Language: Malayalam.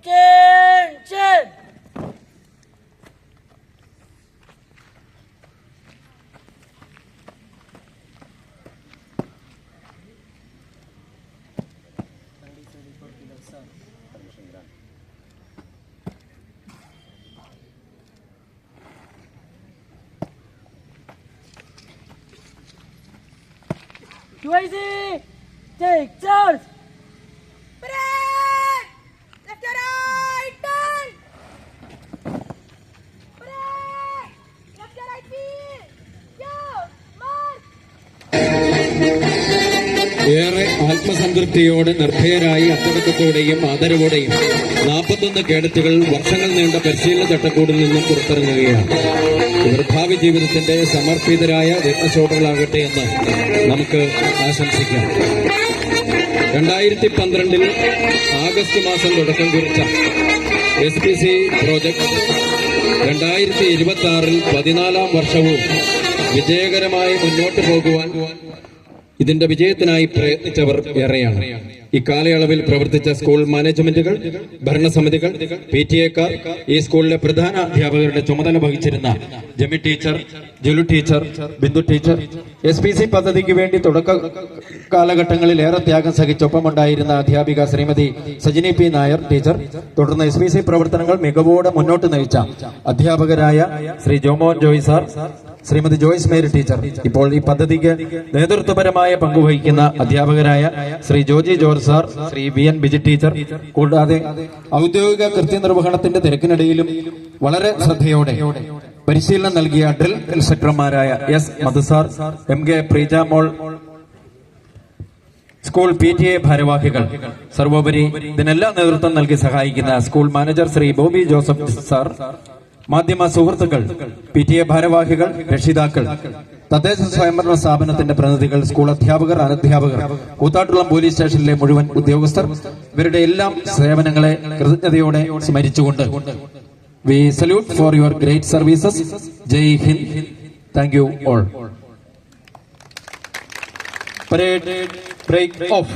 Attention! QIC, take charge! ആത്മസംതൃപ്തിയോടെ നിർഭയരായി അച്ചടക്കത്തോടെയും ആദരവോടെയും നാൽപ്പത്തൊന്ന് കേഡറ്റുകൾ വർഷങ്ങൾ നീണ്ട പരിശീലന ചട്ടക്കൂടിൽ നിന്നും പുറത്തിറങ്ങുകയാണ്. ഇവർ ഭാവി ജീവിതത്തിന്റെ സമർപ്പിതരായ രത്നശോഭകളാകട്ടെ എന്ന് നമുക്ക് ആശംസിക്കാം. രണ്ടായിരത്തി പന്ത്രണ്ടിൽ ആഗസ്റ്റ് മാസം തുടക്കം കുറിച്ച എസ് പി സി പ്രോജക്ട് രണ്ടായിരത്തി ഇരുപത്തി ആറിൽ പതിനാലാം വർഷവും വിജയകരമായി മുന്നോട്ട് പോകുവാൻ ഇതിന്റെ വിജയത്തിനായി പ്രയത്നിച്ചവർ ഏറെയാണ്. ഇക്കാലയളവിൽ പ്രവർത്തിച്ച സ്കൂൾ മാനേജ്മെന്റുകൾ ഭരണസമിതികൾ പി ടി എക്കാർ ഈ സ്കൂളിലെ പ്രധാന അധ്യാപകരുടെ ചുമതല വഹിച്ചിരുന്ന Jami teacher Julu teacher Bindu teacher S P C പദ്ധതിക്ക് വേണ്ടി തുടക്ക കാലഘട്ടങ്ങളിൽ ഏറെ ത്യാഗം സഹിച്ചൊപ്പമുണ്ടായിരുന്ന അധ്യാപിക ശ്രീമതി സജിനി പി നായർ ടീച്ചർ തുടർന്ന് എസ് പി സി പ്രവർത്തനങ്ങൾ മികവോടെ മുന്നോട്ട് നയിച്ച അധ്യാപകരായ Shri Jomon Joy sir Shrimati Joyce Mary teacher. ഇപ്പോൾ ഈ പദ്ധതിക്ക് നേതൃത്വപരമായ പങ്കുവഹിക്കുന്ന അധ്യാപകരായ Shri Joji George sir Shri V N Biji teacher കൂടാതെ ഔദ്യോഗിക കൃത്യനിർവഹണത്തിന്റെ തിരക്കിനിടയിലും വളരെ ശ്രദ്ധയോടെ പരിശീലനം നൽകിയ ഡ്രിൽ ഇൻസ്ട്രക്ടർമാരായ S Madhu sir M K Preejamol school P T A ഭാരവാഹികൾ സർവോപരി ഇതിനെല്ലാം നേതൃത്വം നൽകി സഹായിക്കുന്ന school manager Shri Bobby Joseph sir മാധ്യമ സുഹൃത്തുക്കൾ പി ടി എ ഭാരവാഹികൾ രക്ഷിതാക്കൾ തദ്ദേശ സ്വയംഭരണ സ്ഥാപനത്തിന്റെ പ്രതിനിധികൾ സ്കൂൾ അധ്യാപകർ അനധ്യാപകർ കൂത്താട്ടുളം പോലീസ് സ്റ്റേഷനിലെ മുഴുവൻ ഉദ്യോഗസ്ഥർ ഇവരുടെ എല്ലാം സേവനങ്ങളെ കൃതജ്ഞതയോടെ സ്മരിച്ചുകൊണ്ട്. We salute for your great services Jai Hind thank you all break off